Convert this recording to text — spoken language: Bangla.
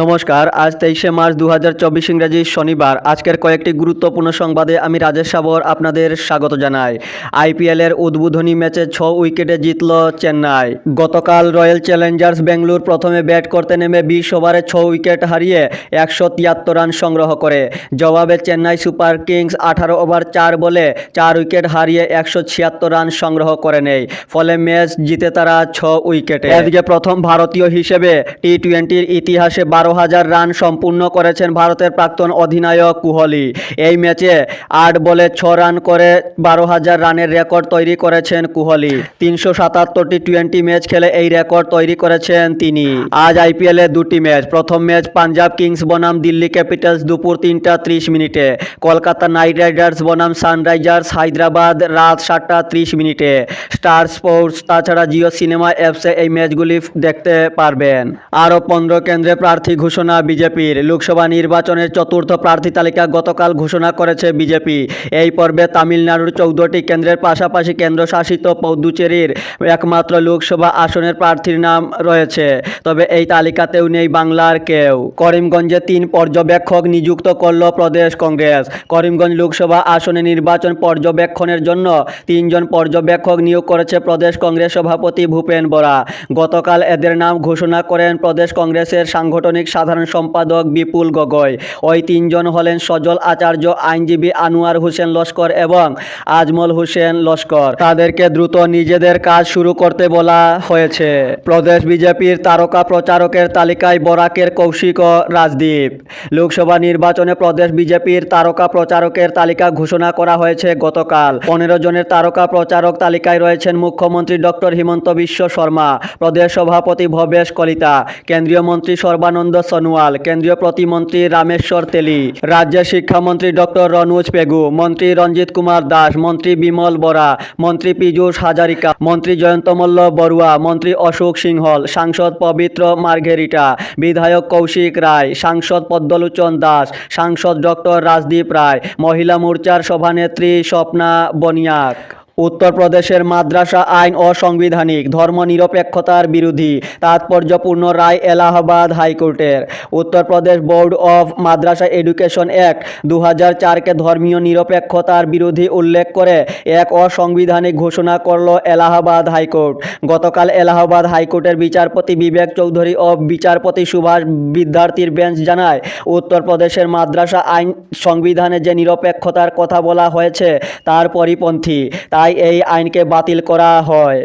নমস্কার, আজ তেইশে মার্চ দু হাজার চব্বিশ ইংরাজি শনিবার। আজকের কয়েকটি গুরুত্বপূর্ণ সংবাদে আমি রাজেশ সাবর আপনাদের স্বাগত জানাই। আইপিএলের উদ্বোধনী ম্যাচে ছ উইকেটে জিতল চেন্নাই। গতকাল রয়্যাল চ্যালেঞ্জার্স বেঙ্গলুর প্রথমে ব্যাট করতে নেমে বিশ ওভারে ছ উইকেট হারিয়ে একশো তিয়াত্তর রান সংগ্রহ করে। জবাবে চেন্নাই সুপার কিংস আঠারো ওভার চার বলে চার উইকেট হারিয়ে একশো ছিয়াত্তর রান সংগ্রহ করে নেয়। ফলে ম্যাচ জিতে তারা ছ উইকেটে। এদিকে প্রথম ভারতীয় হিসেবে টি টোয়েন্টির ইতিহাসে বারো হাজার রান সম্পূর্ণ করেছেন ভারতের প্রাক্তন অধিনায়ক কোহলি। এই ম্যাচে আট বলে ছ রান করে বারো হাজার রানের রেকর্ড তৈরি করেছেন কোহলি। তিনশো সাতাত্তরটি টোয়েন্টি ম্যাচ খেলে এই রেকর্ড তৈরি করেছেন তিনি। আজ আইপিএলে দুটি ম্যাচ। প্রথম ম্যাচ পাঞ্জাব কিংস বনাম দিল্লি ক্যাপিটালস দুপুর তিনটা ত্রিশ মিনিটে। কলকাতা নাইট রাইডার্স বনাম সানরাইজার্স হায়দ্রাবাদ রাত সাতটা ত্রিশ মিনিটে। স্টার স্পোর্টস, তাছাড়া জিও সিনেমা অ্যাপসে এই ম্যাচগুলি দেখতে পারবেন। আরও পনেরো কেন্দ্রে প্রার্থী ঘোষণা বিজেপির। লোকসভা নির্বাচনের চতুর্থ প্রার্থী তালিকা গতকাল ঘোষণা করেছে বিজেপি। এই পর্বে তামিলনাড়ুর চৌদ্দটি কেন্দ্রের পাশাপাশি কেন্দ্রশাসিত পৌদুচেরির একমাত্র লোকসভা আসনের প্রার্থীর নাম রয়েছে। তবে এই তালিকাতেও নেই বাংলার কেউ। করিমগঞ্জে তিন পর্যবেক্ষক নিযুক্ত করল প্রদেশ কংগ্রেস। করিমগঞ্জ লোকসভা আসনে নির্বাচন পর্যবেক্ষণের জন্য তিনজন পর্যবেক্ষক নিয়োগ করেছে প্রদেশ কংগ্রেস সভাপতি ভূপেন বরা। গতকাল এদের নাম ঘোষণা করেন প্রদেশ কংগ্রেসের সাংগঠনিক সাধারণ সম্পাদক বিপুল গগৈ। ওই তিনজন হলেন সজল আচার্য আইনজীবী আনোয়ার হোসেন লস্কর এবং আজমল হোসেন লস্কর। তাদেরকে দ্রুত নিজেদের কাজ শুরু করতে বলা হয়েছে। প্রদেশ বিজেপির তারকা প্রচারকের তালিকায় বরাকের কৌশিক ও রাজদীপ। লোকসভা নির্বাচনে প্রদেশ বিজেপির তারকা প্রচারকের তালিকা ঘোষণা করা হয়েছে গতকাল। পনেরো জনের তারকা প্রচারক তালিকায় রয়েছেন মুখ্যমন্ত্রী ডক্টর হিমন্ত বিশ্ব শর্মা, প্রদেশ সভাপতি ভবেশ কলিতা, কেন্দ্রীয় মন্ত্রী সর্বানন্দ সোনোয়াল, কেন্দ্রীয় প্রতিমন্ত্রী রামেশ্বর তেলি রাজ্যের শিক্ষামন্ত্রী ডক্টর রনোজ পেগু, মন্ত্রী রঞ্জিত কুমার দাস, মন্ত্রী বিমল বরা, মন্ত্রী পীযূষ হাজারিকা, মন্ত্রী জয়ন্ত মল্ল বড়ুয়া, মন্ত্রী অশোক সিংহল, সাংসদ পবিত্র মার্ঘেরিটা, বিধায়ক কৌশিক রায়, সাংসদ পদ্মলোচন দাস, সাংসদ ডক্টর রাজদীপ রায়, মহিলা মোর্চার সভানেত্রী স্বপ্না বনিয়াক। উত্তরপ্রদেশের মাদ্রাসা আইন অসাংবিধানিক ধর্মনিরপেক্ষতার বিরোধী তাৎপর্যপূর্ণ রায় এলাহাবাদ হাইকোর্টের। Uttar Pradesh Board of Madrasa Education Act দু হাজার চারকে ধর্মীয় নিরপেক্ষতার বিরোধী উল্লেখ করে এক অসাংবিধানিক ঘোষণা করল এলাহাবাদ হাইকোর্ট। গতকাল এলাহাবাদ হাইকোর্টের বিচারপতি বিবেক চৌধুরী ও বিচারপতি সুভাষ বিদ্যার্থীর বেঞ্চ জানায়, উত্তরপ্রদেশের মাদ্রাসা আইন সংবিধানে যে নিরপেক্ষতার কথা বলা হয়েছে তার পরিপন্থী তাই এই আইনকে বাতিল করা হয়।